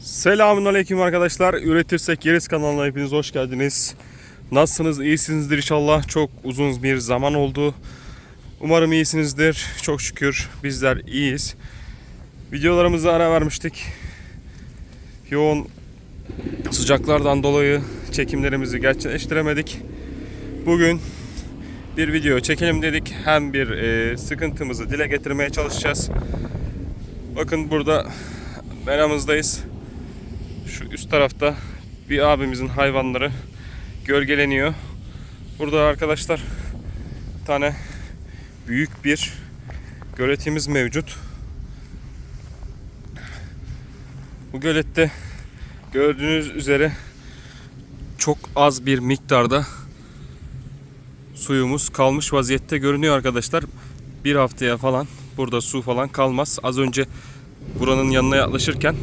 Selamun Aleyküm arkadaşlar. Üretirsek Yeriz kanalına hepiniz hoş geldiniz. Nasılsınız? İyisinizdir inşallah. Çok uzun bir zaman oldu. Umarım iyisinizdir. Çok şükür bizler iyiyiz. Videolarımıza ara vermiştik. Yoğun sıcaklardan dolayı çekimlerimizi gerçekleştiremedik. Bugün bir video çekelim dedik. Hem bir e, sıkıntımızı dile getirmeye çalışacağız. Bakın burada meramızdayız. Şu üst tarafta bir abimizin hayvanları gölgeleniyor. Burada arkadaşlar bir tane büyük bir göletimiz mevcut. Bu gölette gördüğünüz üzere çok az bir miktarda suyumuz kalmış vaziyette görünüyor arkadaşlar. Bir haftaya falan burada su falan kalmaz. Az önce buranın yanına yaklaşırken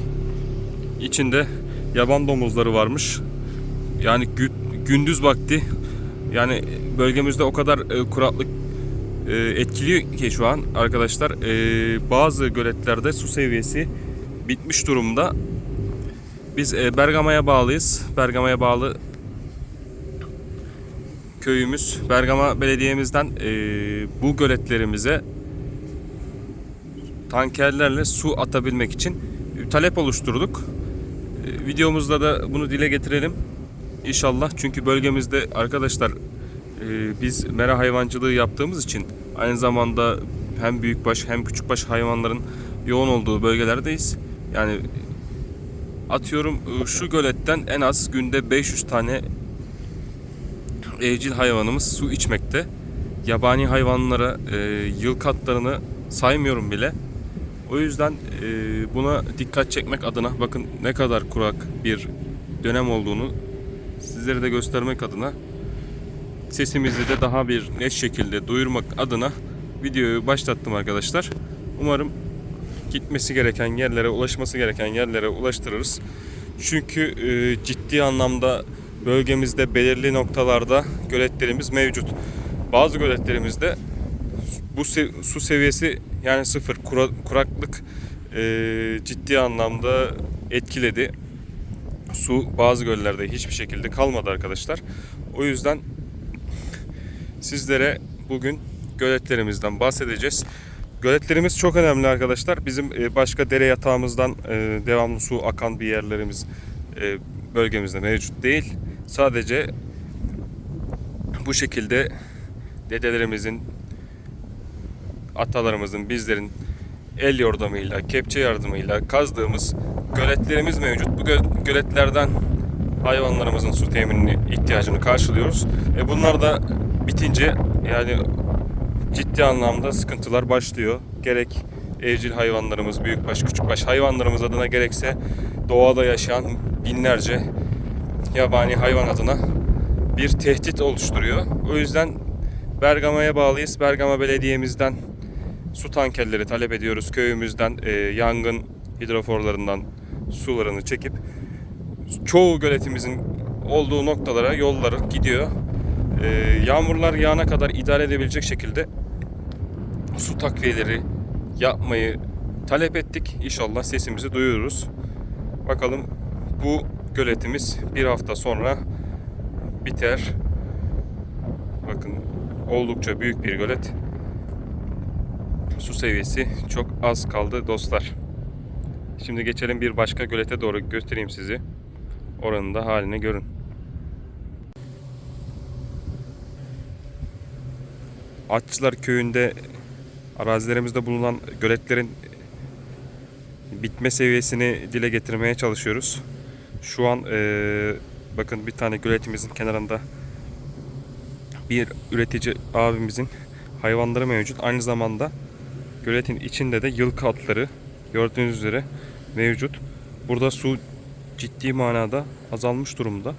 içinde yaban domuzları varmış. Yani gü- gündüz vakti yani bölgemizde o kadar e, kuraklık e, etkiliyor ki şu an arkadaşlar e, bazı göletlerde su seviyesi bitmiş durumda. Biz e, Bergama'ya bağlıyız. Bergama'ya bağlı köyümüz Bergama Belediye'mizden e, bu göletlerimize tankerlerle su atabilmek için talep oluşturduk. Videomuzda da bunu dile getirelim. İnşallah çünkü bölgemizde arkadaşlar e, biz mera hayvancılığı yaptığımız için aynı zamanda hem büyükbaş hem küçükbaş hayvanların yoğun olduğu bölgelerdeyiz. Yani atıyorum e, şu göletten en az günde 500 tane evcil hayvanımız su içmekte. Yabani hayvanlara e, yıl katlarını saymıyorum bile. O yüzden e, buna dikkat çekmek adına bakın ne kadar kurak bir dönem olduğunu sizlere de göstermek adına sesimizi de daha bir net şekilde duyurmak adına videoyu başlattım arkadaşlar. Umarım gitmesi gereken yerlere, ulaşması gereken yerlere ulaştırırız. Çünkü e, ciddi anlamda bölgemizde belirli noktalarda göletlerimiz mevcut. Bazı göletlerimizde bu se- su seviyesi yani sıfır Kura- kuraklık e, ciddi anlamda etkiledi. Su bazı göllerde hiçbir şekilde kalmadı arkadaşlar. O yüzden sizlere bugün göletlerimizden bahsedeceğiz. Göletlerimiz çok önemli arkadaşlar. Bizim e, başka dere yatağımızdan e, devamlı su akan bir yerlerimiz e, bölgemizde mevcut değil. Sadece bu şekilde dedelerimizin, atalarımızın, bizlerin el yordamıyla, kepçe yardımıyla kazdığımız göletlerimiz mevcut. Bu gö- göletlerden hayvanlarımızın su teminini ihtiyacını karşılıyoruz. E bunlar da bitince yani ciddi anlamda sıkıntılar başlıyor. Gerek evcil hayvanlarımız, büyükbaş, küçükbaş hayvanlarımız adına gerekse doğada yaşayan binlerce yabani hayvan adına bir tehdit oluşturuyor. O yüzden Bergama'ya bağlıyız. Bergama Belediye'mizden su tankerleri talep ediyoruz. Köyümüzden e, yangın hidroforlarından sularını çekip çoğu göletimizin olduğu noktalara yolları gidiyor. E, yağmurlar yağana kadar idare edebilecek şekilde su takviyeleri yapmayı talep ettik. İnşallah sesimizi duyururuz. Bakalım bu göletimiz bir hafta sonra biter. Bakın oldukça büyük bir gölet. Su seviyesi çok az kaldı dostlar. Şimdi geçelim bir başka gölete doğru göstereyim sizi. Oranın da halini görün. Atçılar köyünde arazilerimizde bulunan göletlerin bitme seviyesini dile getirmeye çalışıyoruz. Şu an eee, bakın bir tane göletimizin kenarında bir üretici abimizin hayvanları mevcut. Aynı zamanda göletin içinde de yılkı atları gördüğünüz üzere mevcut. Burada su ciddi manada azalmış durumda.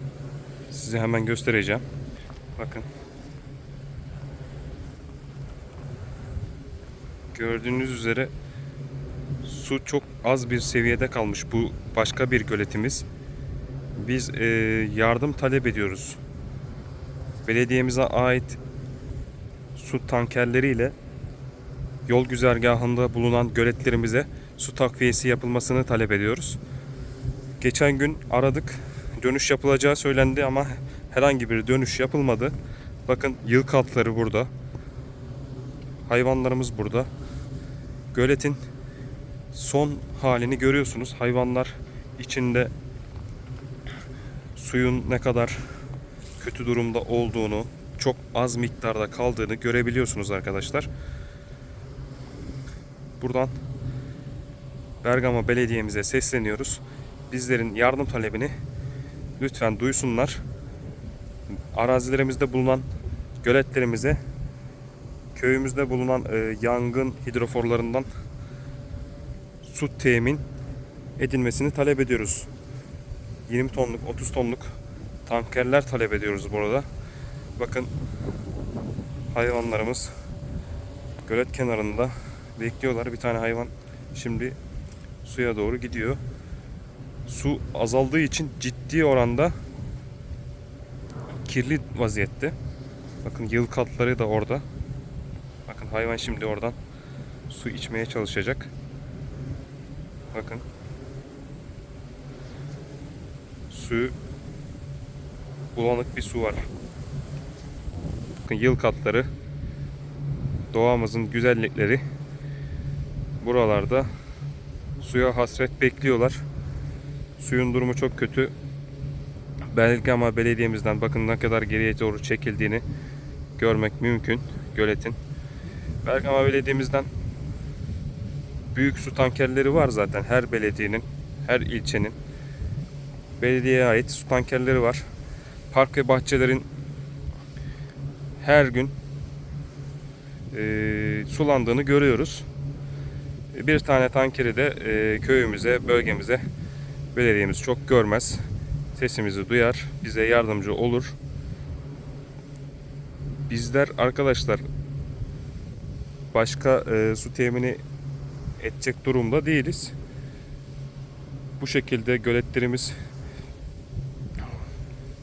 Size hemen göstereceğim. Bakın. Gördüğünüz üzere su çok az bir seviyede kalmış. Bu başka bir göletimiz. Biz e, yardım talep ediyoruz. Belediyemize ait su tankerleriyle yol güzergahında bulunan göletlerimize su takviyesi yapılmasını talep ediyoruz. Geçen gün aradık. Dönüş yapılacağı söylendi ama herhangi bir dönüş yapılmadı. Bakın yılkı atları burada. Hayvanlarımız burada. Göletin son halini görüyorsunuz. Hayvanlar içinde suyun ne kadar kötü durumda olduğunu, çok az miktarda kaldığını görebiliyorsunuz arkadaşlar. Buradan Bergama Belediye'mize sesleniyoruz. Bizlerin yardım talebini lütfen duysunlar. Arazilerimizde bulunan göletlerimize köyümüzde bulunan e, yangın hidroforlarından su temin edilmesini talep ediyoruz. 20 tonluk, 30 tonluk tankerler talep ediyoruz burada. Bakın hayvanlarımız gölet kenarında bekliyorlar. Bir tane hayvan şimdi suya doğru gidiyor. Su azaldığı için ciddi oranda kirli vaziyette. Bakın yıl katları da orada. Bakın hayvan şimdi oradan su içmeye çalışacak. Bakın. Suyu bulanık bir su var. Bakın yıl katları doğamızın güzellikleri buralarda suya hasret bekliyorlar. Suyun durumu çok kötü. Belgama Belediye'mizden bakın ne kadar geriye doğru çekildiğini görmek mümkün göletin. Bergama Belediye'mizden büyük su tankerleri var zaten her belediyenin, her ilçenin. Belediyeye ait su tankerleri var. Park ve bahçelerin her gün e, sulandığını görüyoruz. Bir tane tankeri de e, köyümüze, bölgemize belediyemiz çok görmez. Sesimizi duyar, bize yardımcı olur. Bizler arkadaşlar başka e, su temini edecek durumda değiliz. Bu şekilde göletlerimiz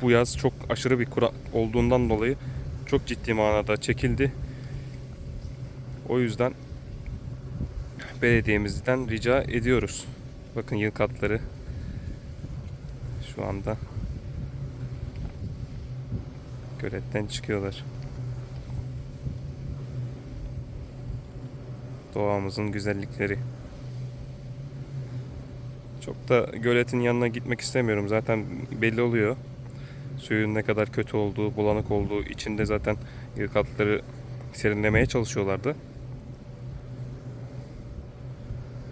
bu yaz çok aşırı bir kura olduğundan dolayı çok ciddi manada çekildi. O yüzden belediyemizden rica ediyoruz. Bakın yıl katları şu anda göletten çıkıyorlar. Doğamızın güzellikleri. Çok da göletin yanına gitmek istemiyorum. Zaten belli oluyor. Suyun ne kadar kötü olduğu, bulanık olduğu içinde zaten yılkatları serinlemeye çalışıyorlardı.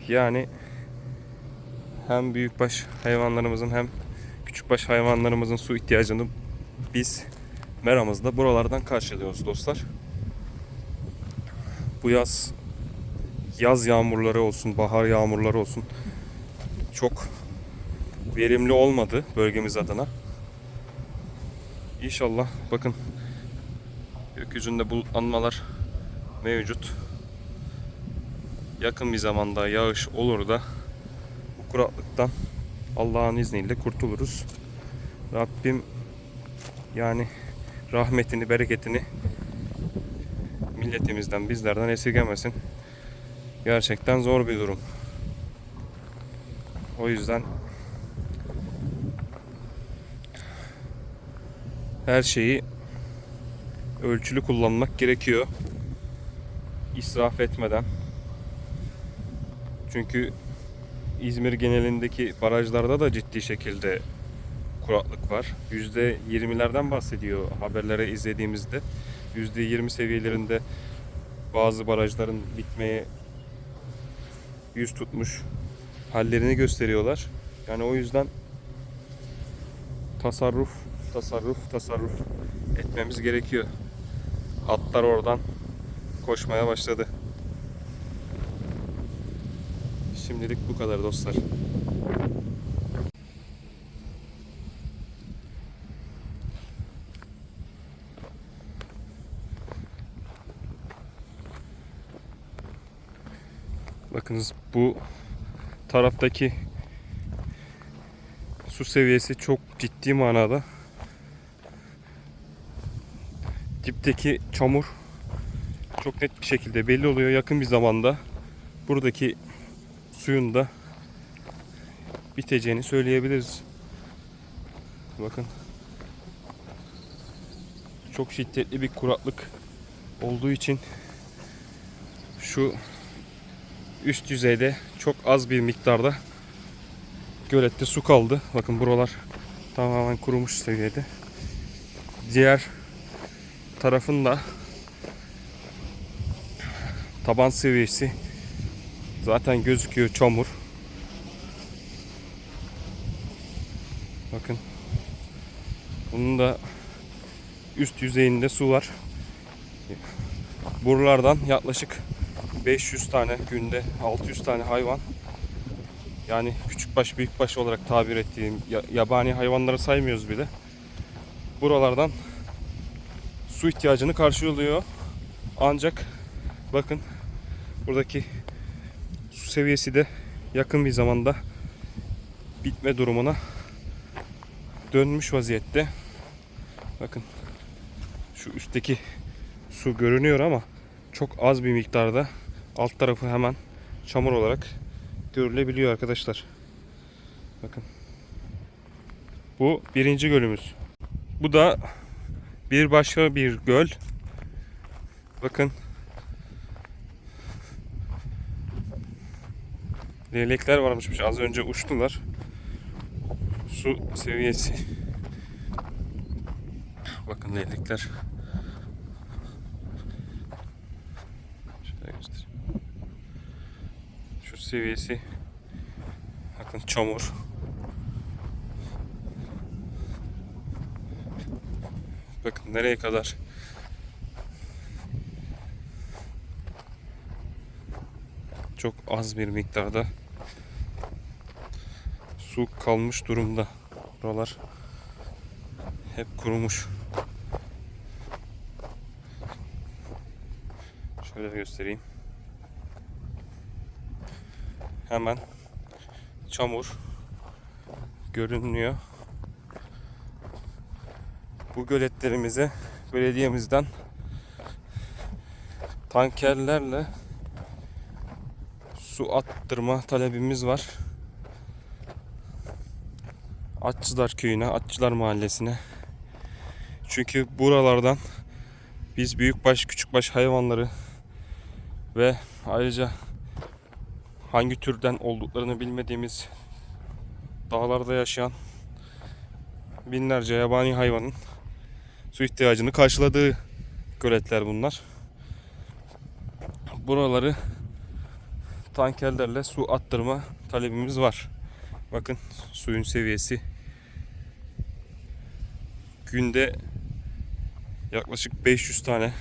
Yani hem büyükbaş hayvanlarımızın hem küçükbaş hayvanlarımızın su ihtiyacını biz meramızda buralardan karşılıyoruz dostlar. Bu yaz yaz yağmurları olsun, bahar yağmurları olsun çok verimli olmadı bölgemiz adına. İnşallah bakın gökyüzünde bulutlanmalar mevcut. Yakın bir zamanda yağış olur da bu kuraklıktan Allah'ın izniyle kurtuluruz. Rabbim yani rahmetini, bereketini milletimizden, bizlerden esirgemesin. Gerçekten zor bir durum. O yüzden her şeyi ölçülü kullanmak gerekiyor. İsraf etmeden. Çünkü İzmir genelindeki barajlarda da ciddi şekilde kuraklık var. %20'lerden bahsediyor haberlere izlediğimizde. %20 seviyelerinde bazı barajların bitmeye yüz tutmuş hallerini gösteriyorlar. Yani o yüzden tasarruf, tasarruf, tasarruf etmemiz gerekiyor. Atlar oradan koşmaya başladı. Şimdilik bu kadar dostlar. Bakınız bu taraftaki su seviyesi çok ciddi manada. Dipteki çamur çok net bir şekilde belli oluyor yakın bir zamanda. Buradaki suyun da biteceğini söyleyebiliriz. Bakın. Çok şiddetli bir kuraklık olduğu için şu üst yüzeyde çok az bir miktarda gölette su kaldı. Bakın buralar tamamen kurumuş seviyede. Diğer tarafında taban seviyesi zaten gözüküyor çamur. Bakın. Bunun da üst yüzeyinde su var. Buralardan yaklaşık 500 tane günde 600 tane hayvan yani küçükbaş büyükbaş olarak tabir ettiğim ya- yabani hayvanları saymıyoruz bile. Buralardan su ihtiyacını karşılıyor. Ancak bakın buradaki su seviyesi de yakın bir zamanda bitme durumuna dönmüş vaziyette. Bakın şu üstteki su görünüyor ama çok az bir miktarda alt tarafı hemen çamur olarak görülebiliyor arkadaşlar. Bakın. Bu birinci gölümüz. Bu da bir başka bir göl. Bakın. Leylekler varmışmış. Az önce uçtular. Su seviyesi. Bakın leylekler. Şöyle göstereyim. Şu seviyesi bakın çamur. Bakın nereye kadar çok az bir miktarda su kalmış durumda. Buralar hep kurumuş. Şöyle göstereyim. Hemen çamur görünüyor. Bu göletlerimize belediyemizden tankerlerle su attırma talebimiz var. Atçılar köyüne, Atçılar mahallesine. Çünkü buralardan biz büyükbaş küçükbaş hayvanları ve ayrıca hangi türden olduklarını bilmediğimiz dağlarda yaşayan binlerce yabani hayvanın su ihtiyacını karşıladığı göletler bunlar. Buraları tankerlerle su attırma talebimiz var. Bakın suyun seviyesi günde yaklaşık 500 tane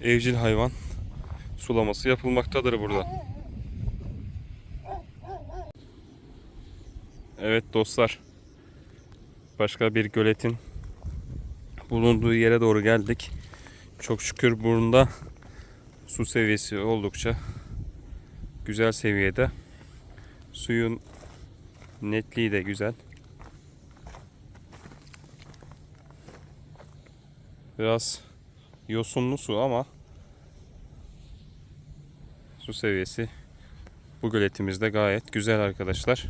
evcil hayvan sulaması yapılmaktadır burada. Evet dostlar. Başka bir göletin bulunduğu yere doğru geldik. Çok şükür burnunda su seviyesi oldukça güzel seviyede. Suyun netliği de güzel. Biraz yosunlu su ama su seviyesi bu göletimizde gayet güzel arkadaşlar.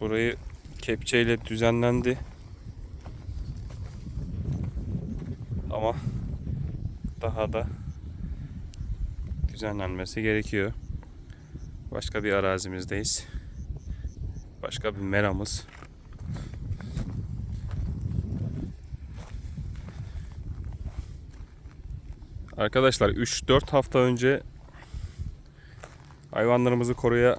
Burayı kepçeyle düzenlendi. Ama daha da düzenlenmesi gerekiyor. Başka bir arazimizdeyiz. Başka bir meramız. Arkadaşlar 3-4 hafta önce hayvanlarımızı koruya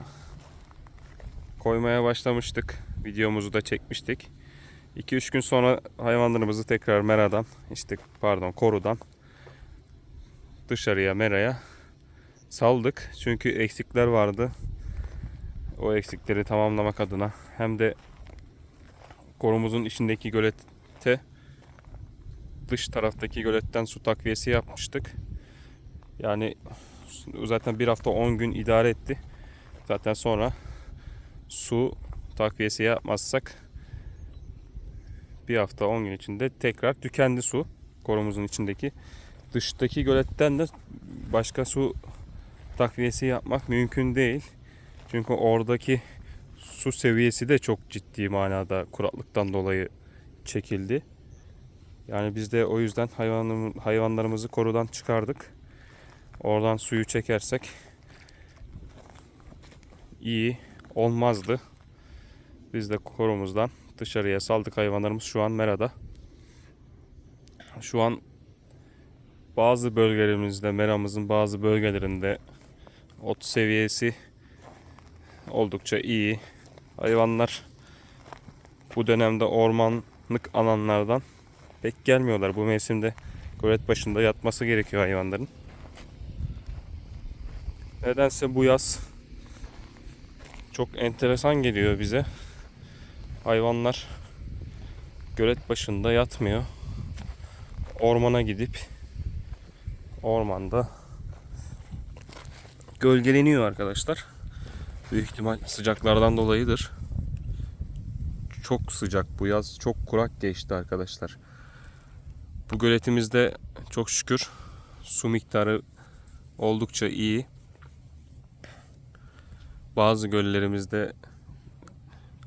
koymaya başlamıştık. Videomuzu da çekmiştik. 2-3 gün sonra hayvanlarımızı tekrar meradan, işte pardon korudan dışarıya meraya saldık. Çünkü eksikler vardı. O eksikleri tamamlamak adına hem de korumuzun içindeki gölete dış taraftaki göletten su takviyesi yapmıştık. Yani zaten bir hafta 10 gün idare etti. Zaten sonra su takviyesi yapmazsak bir hafta 10 gün içinde tekrar tükendi su. korumuzun içindeki. Dıştaki göletten de başka su takviyesi yapmak mümkün değil. Çünkü oradaki su seviyesi de çok ciddi manada kuraklıktan dolayı çekildi. Yani biz de o yüzden hayvanlarımızı korudan çıkardık. Oradan suyu çekersek iyi olmazdı. Biz de korumuzdan dışarıya saldık hayvanlarımız şu an merada. Şu an bazı bölgelerimizde, meramızın bazı bölgelerinde ot seviyesi oldukça iyi. Hayvanlar bu dönemde ormanlık alanlardan pek gelmiyorlar. Bu mevsimde gölet başında yatması gerekiyor hayvanların. Nedense bu yaz çok enteresan geliyor bize. Hayvanlar gölet başında yatmıyor. Ormana gidip ormanda gölgeleniyor arkadaşlar. Büyük ihtimal sıcaklardan dolayıdır. Çok sıcak bu yaz. Çok kurak geçti arkadaşlar. Bu göletimizde çok şükür su miktarı oldukça iyi. Bazı göllerimizde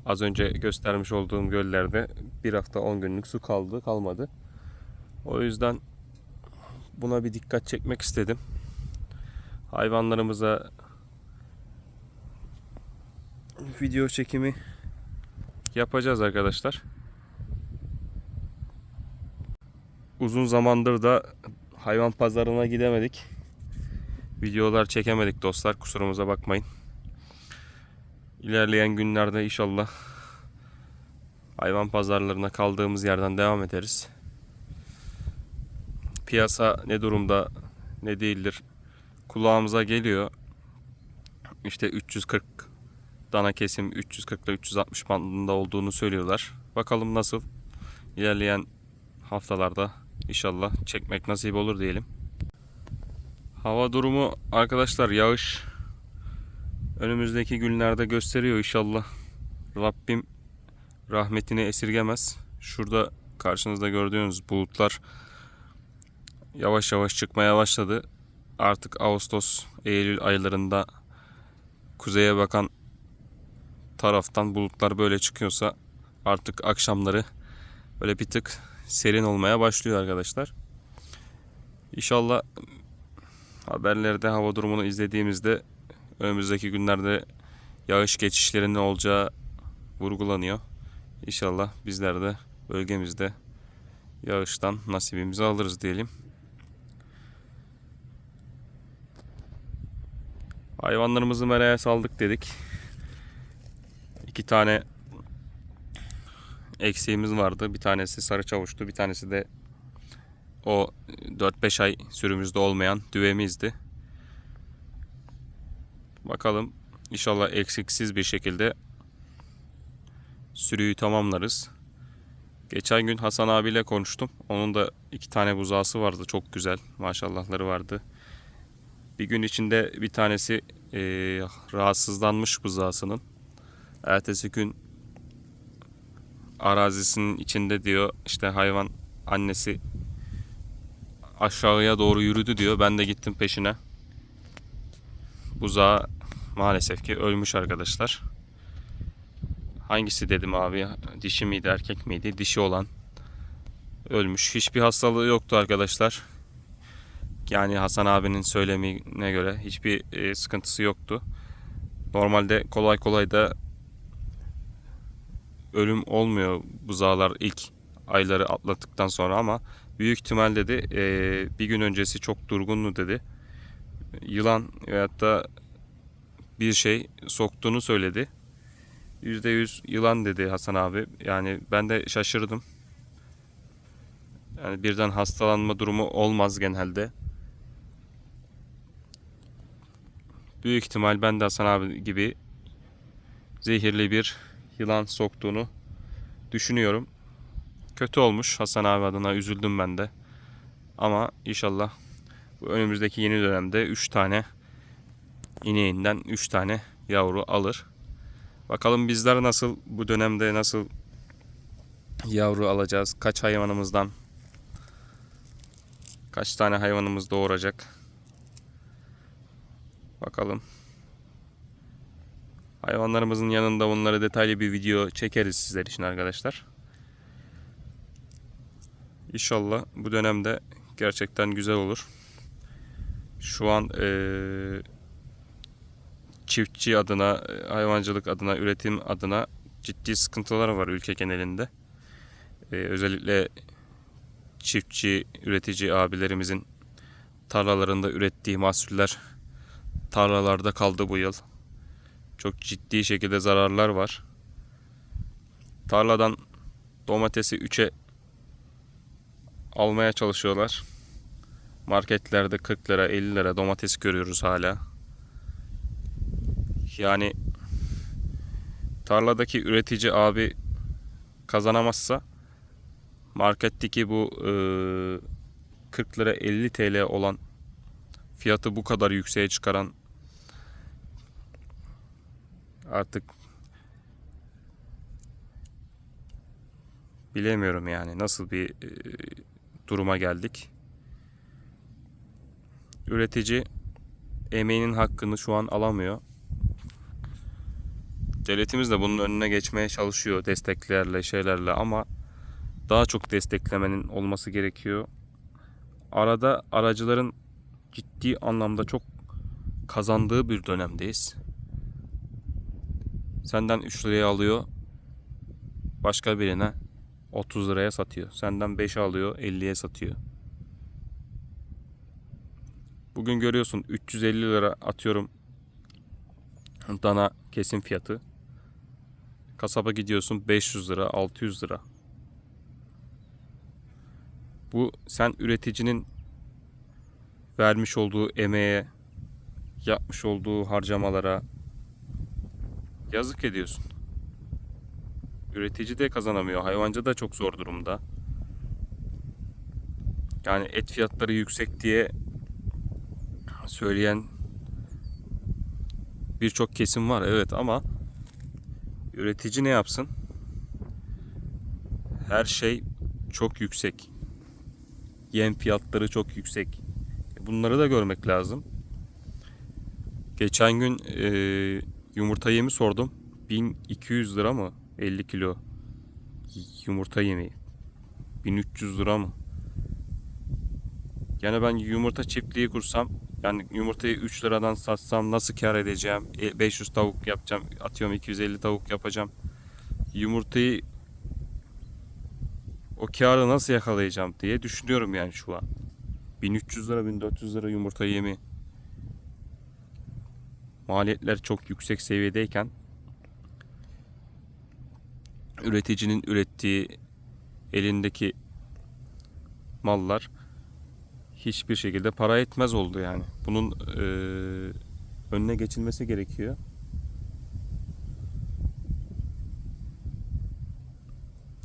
az önce göstermiş olduğum göllerde bir hafta 10 günlük su kaldı kalmadı. O yüzden buna bir dikkat çekmek istedim. Hayvanlarımıza video çekimi yapacağız arkadaşlar. Uzun zamandır da hayvan pazarına gidemedik. Videolar çekemedik dostlar. Kusurumuza bakmayın. İlerleyen günlerde inşallah hayvan pazarlarına kaldığımız yerden devam ederiz. Piyasa ne durumda ne değildir kulağımıza geliyor. İşte 340 dana kesim 340 ile 360 bandında olduğunu söylüyorlar. Bakalım nasıl ilerleyen haftalarda inşallah çekmek nasip olur diyelim. Hava durumu arkadaşlar yağış önümüzdeki günlerde gösteriyor inşallah. Rabbim rahmetini esirgemez. Şurada karşınızda gördüğünüz bulutlar yavaş yavaş çıkmaya başladı. Artık Ağustos, Eylül aylarında kuzeye bakan taraftan bulutlar böyle çıkıyorsa artık akşamları böyle bir tık serin olmaya başlıyor arkadaşlar. İnşallah haberlerde hava durumunu izlediğimizde önümüzdeki günlerde yağış geçişlerinin olacağı vurgulanıyor. İnşallah bizler de bölgemizde yağıştan nasibimizi alırız diyelim. Hayvanlarımızı meraya saldık dedik. İki tane eksiğimiz vardı. Bir tanesi sarı çavuştu. Bir tanesi de o 4-5 ay sürümüzde olmayan düvemizdi. Bakalım inşallah eksiksiz bir şekilde sürüyü tamamlarız. Geçen gün Hasan abiyle konuştum. Onun da iki tane buzağısı vardı. Çok güzel. Maşallahları vardı. Bir gün içinde bir tanesi e, rahatsızlanmış buzağısının. Ertesi gün arazisinin içinde diyor işte hayvan annesi aşağıya doğru yürüdü diyor. Ben de gittim peşine. Buzağı maalesef ki ölmüş arkadaşlar. Hangisi dedim abi? Dişi miydi, erkek miydi? Dişi olan ölmüş. Hiçbir hastalığı yoktu arkadaşlar. Yani Hasan abinin söylemine göre hiçbir e, sıkıntısı yoktu. Normalde kolay kolay da ölüm olmuyor buzağlar ilk ayları atlattıktan sonra ama büyük ihtimal dedi e, bir gün öncesi çok durgundu dedi. Yılan veyahut da bir şey soktuğunu söyledi. %100 yılan dedi Hasan abi. Yani ben de şaşırdım. Yani birden hastalanma durumu olmaz genelde. Büyük ihtimal ben de Hasan abi gibi zehirli bir yılan soktuğunu düşünüyorum. Kötü olmuş Hasan abi adına üzüldüm ben de. Ama inşallah bu önümüzdeki yeni dönemde 3 tane ineğinden 3 tane yavru alır. Bakalım bizler nasıl bu dönemde nasıl yavru alacağız? Kaç hayvanımızdan Kaç tane hayvanımız doğuracak? Bakalım. Hayvanlarımızın yanında bunları detaylı bir video çekeriz sizler için arkadaşlar. İnşallah bu dönemde gerçekten güzel olur. Şu an eee, çiftçi adına, e, hayvancılık adına, üretim adına ciddi sıkıntılar var ülke genelinde. Eee, özellikle çiftçi, üretici abilerimizin tarlalarında ürettiği mahsuller tarlalarda kaldı bu yıl. Çok ciddi şekilde zararlar var. Tarladan domatesi 3'e almaya çalışıyorlar. Marketlerde 40 lira 50 lira domates görüyoruz hala. Yani tarladaki üretici abi kazanamazsa marketteki bu e, 40 lira 50 TL olan fiyatı bu kadar yükseğe çıkaran artık bilemiyorum yani nasıl bir e, duruma geldik. Üretici emeğinin hakkını şu an alamıyor. Devletimiz de bunun önüne geçmeye çalışıyor desteklerle şeylerle ama daha çok desteklemenin olması gerekiyor. Arada aracıların ciddi anlamda çok kazandığı bir dönemdeyiz. Senden 3 liraya alıyor, başka birine 30 liraya satıyor. Senden 5 alıyor, 50'ye satıyor. Bugün görüyorsun 350 lira atıyorum dana kesim fiyatı. Kasaba gidiyorsun 500 lira, 600 lira. Bu sen üreticinin vermiş olduğu emeğe, yapmış olduğu harcamalara yazık ediyorsun. Üretici de kazanamıyor. Hayvancı da çok zor durumda. Yani et fiyatları yüksek diye söyleyen birçok kesim var evet ama üretici ne yapsın? Her şey çok yüksek. Yem fiyatları çok yüksek. Bunları da görmek lazım. Geçen gün e, yumurta yemi sordum. 1200 lira mı? 50 kilo yumurta yemi. 1300 lira mı? Yani ben yumurta çiftliği kursam yani yumurtayı 3 liradan satsam nasıl kar edeceğim? E, 500 tavuk yapacağım. Atıyorum 250 tavuk yapacağım. Yumurtayı o karı nasıl yakalayacağım diye düşünüyorum yani şu an. 1300 lira 1400 lira yumurta yemi. Maliyetler çok yüksek seviyedeyken üreticinin ürettiği elindeki mallar hiçbir şekilde para etmez oldu yani. Bunun e, önüne geçilmesi gerekiyor.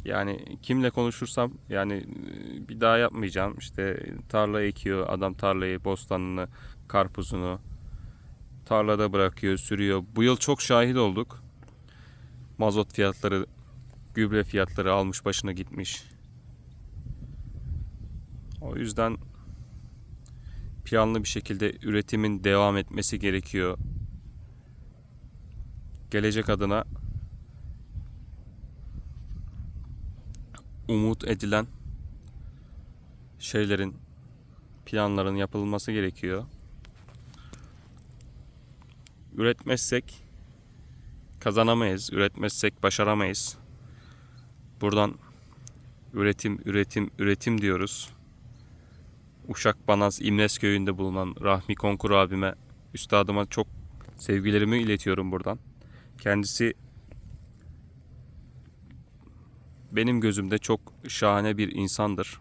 Yani kimle konuşursam yani e, bir daha yapmayacağım. İşte tarla ekiyor adam tarlayı, bostanını, karpuzunu tarlada bırakıyor, sürüyor. Bu yıl çok şahit olduk. Mazot fiyatları, gübre fiyatları almış başına gitmiş. O yüzden planlı bir şekilde üretimin devam etmesi gerekiyor. Gelecek adına umut edilen şeylerin planların yapılması gerekiyor. Üretmezsek kazanamayız, üretmezsek başaramayız. Buradan üretim, üretim, üretim diyoruz. Uşak Banaz İmnes köyünde bulunan Rahmi Konkur abime, üstadıma çok sevgilerimi iletiyorum buradan. Kendisi benim gözümde çok şahane bir insandır.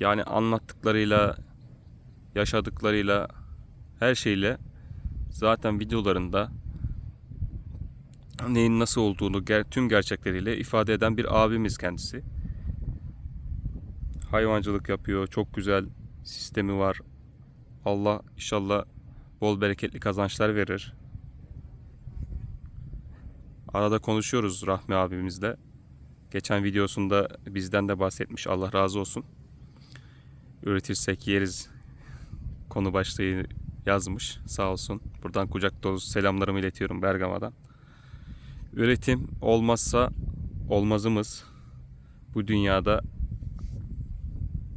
Yani anlattıklarıyla, yaşadıklarıyla, her şeyle zaten videolarında neyin nasıl olduğunu tüm gerçekleriyle ifade eden bir abimiz kendisi. Hayvancılık yapıyor, çok güzel sistemi var. Allah inşallah bol bereketli kazançlar verir. Arada konuşuyoruz Rahmi abimizle. Geçen videosunda bizden de bahsetmiş. Allah razı olsun. üretirsek yeriz konu başlığı yazmış sağ olsun. Buradan kucak dolusu selamlarımı iletiyorum Bergama'dan. Üretim olmazsa olmazımız bu dünyada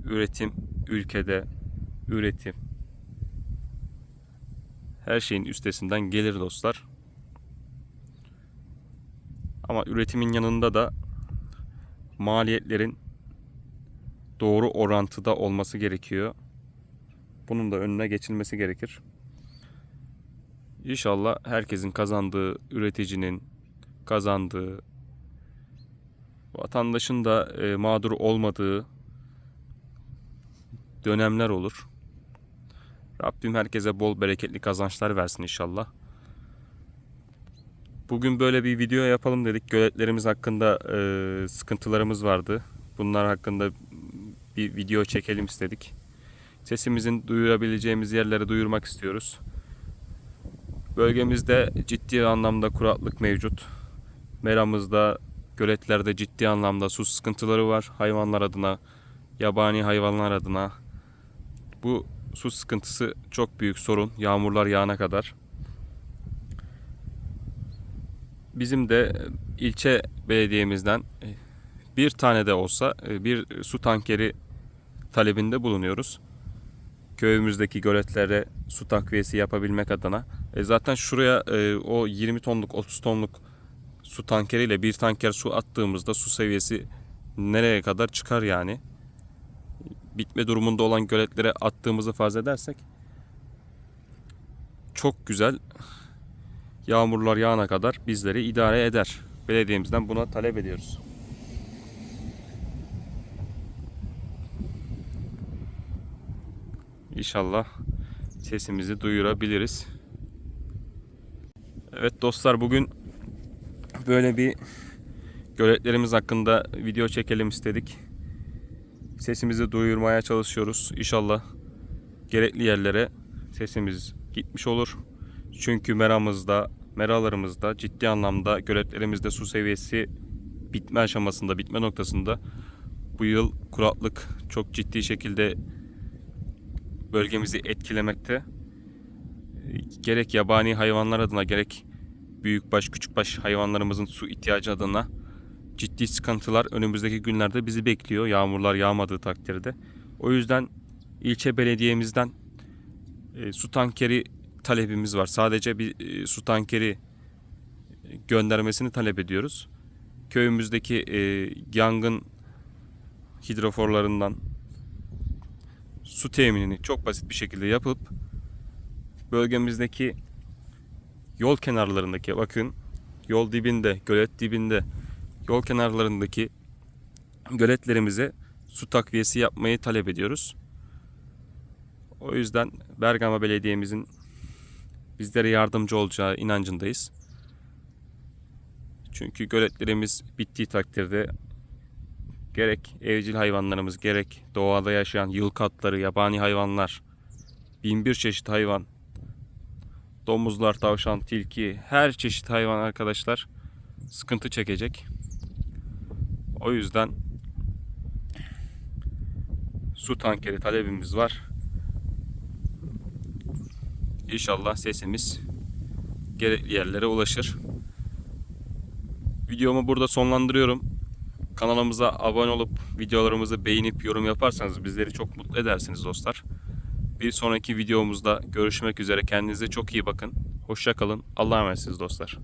üretim ülkede üretim her şeyin üstesinden gelir dostlar. Ama üretimin yanında da maliyetlerin doğru orantıda olması gerekiyor. Bunun da önüne geçilmesi gerekir. İnşallah herkesin kazandığı, üreticinin kazandığı, vatandaşın da e, mağdur olmadığı dönemler olur. Rabbim herkese bol bereketli kazançlar versin inşallah. Bugün böyle bir video yapalım dedik. Göletlerimiz hakkında e, sıkıntılarımız vardı. Bunlar hakkında bir video çekelim istedik. Sesimizin duyurabileceğimiz yerlere duyurmak istiyoruz. Bölgemizde ciddi anlamda kuraklık mevcut. Meramızda, göletlerde ciddi anlamda su sıkıntıları var. Hayvanlar adına, yabani hayvanlar adına. Bu su sıkıntısı çok büyük sorun. Yağmurlar yağana kadar. Bizim de ilçe belediyemizden bir tane de olsa bir su tankeri talebinde bulunuyoruz. Köyümüzdeki göletlere su takviyesi yapabilmek adına. E zaten şuraya e, o 20 tonluk 30 tonluk su tankeriyle bir tanker su attığımızda su seviyesi nereye kadar çıkar yani. Bitme durumunda olan göletlere attığımızı farz edersek çok güzel yağmurlar yağana kadar bizleri idare eder. Belediyemizden buna talep ediyoruz. İnşallah sesimizi duyurabiliriz. Evet dostlar bugün böyle bir göletlerimiz hakkında video çekelim istedik. Sesimizi duyurmaya çalışıyoruz. İnşallah gerekli yerlere sesimiz gitmiş olur. Çünkü meramızda, meralarımızda ciddi anlamda göletlerimizde su seviyesi bitme aşamasında, bitme noktasında bu yıl kuraklık çok ciddi şekilde bölgemizi etkilemekte. Gerek yabani hayvanlar adına gerek büyükbaş küçükbaş hayvanlarımızın su ihtiyacı adına ciddi sıkıntılar önümüzdeki günlerde bizi bekliyor. Yağmurlar yağmadığı takdirde. O yüzden ilçe belediyemizden e, su tankeri talebimiz var. Sadece bir e, su tankeri göndermesini talep ediyoruz. Köyümüzdeki e, yangın hidroforlarından su teminini çok basit bir şekilde yapıp bölgemizdeki yol kenarlarındaki bakın yol dibinde, gölet dibinde yol kenarlarındaki göletlerimize su takviyesi yapmayı talep ediyoruz. O yüzden Bergama Belediye'mizin bizlere yardımcı olacağı inancındayız. Çünkü göletlerimiz bittiği takdirde gerek evcil hayvanlarımız gerek doğada yaşayan yılkı atları, yabani hayvanlar, bin bir çeşit hayvan, domuzlar, tavşan, tilki, her çeşit hayvan arkadaşlar sıkıntı çekecek. O yüzden su tankeri talebimiz var. İnşallah sesimiz gerekli yerlere ulaşır. Videomu burada sonlandırıyorum. Kanalımıza abone olup videolarımızı beğenip yorum yaparsanız bizleri çok mutlu edersiniz dostlar. Bir sonraki videomuzda görüşmek üzere. Kendinize çok iyi bakın. Hoşça kalın. Allah'a emanetsiniz dostlar.